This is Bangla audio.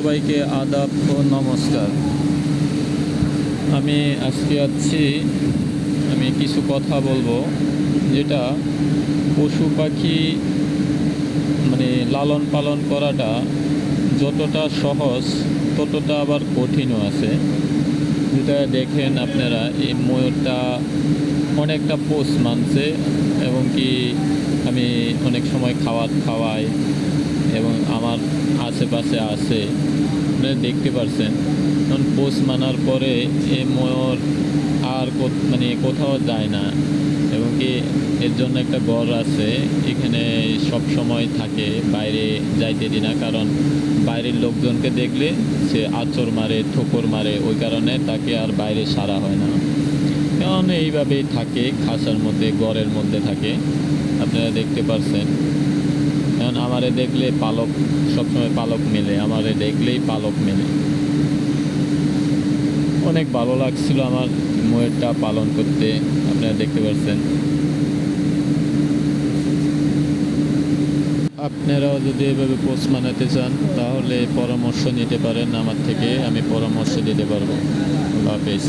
সবাইকে আদাব ও নমস্কার। আমি আজকে আছি, আমি কিছু কথা বলব, যেটা পশু পাখি মানে লালন পালন করাটা যতটা সহজ, ততটা আবার কঠিনও আছে। যেটা দেখেন আপনারা, এই ময়ূরটা অনেকটা পোষ মানছে, এবং কি আমি অনেক সময় খাবার খাওয়াই আশেপাশে আছে আপনারা দেখতে পারছেন। কারণ পোষ মানার পরে এ ময়ূর আর মানে কোথাও যায় না। এবং কি এর জন্য একটা ঘর আছে, এখানে সব সময় থাকে, বাইরে যাইতে দিই না। কারণ বাইরের লোকজনকে দেখলে সে আচর মারে, ঠোকর মারে, ওই কারণে তাকে আর বাইরে সারা হয় না। কারণ এইভাবেই থাকে খাসার মধ্যে ঘরের মধ্যে থাকে। আপনারা দেখতে পারছেন। কারণ আমারে দেখলে পালক, সবসময় পালক মেলে, আমারে দেখলেই পালক মেলে। অনেক ভালো লাগছিল আমার ময়ূরটা পালন করতে, আপনারা দেখতে পাচ্ছেন আপনারাও যদি এভাবে পোস্ট বানাতে চান, তাহলে পরামর্শ নিতে পারেন আমার থেকে, আমি পরামর্শ দিতে পারব। হাফেজ।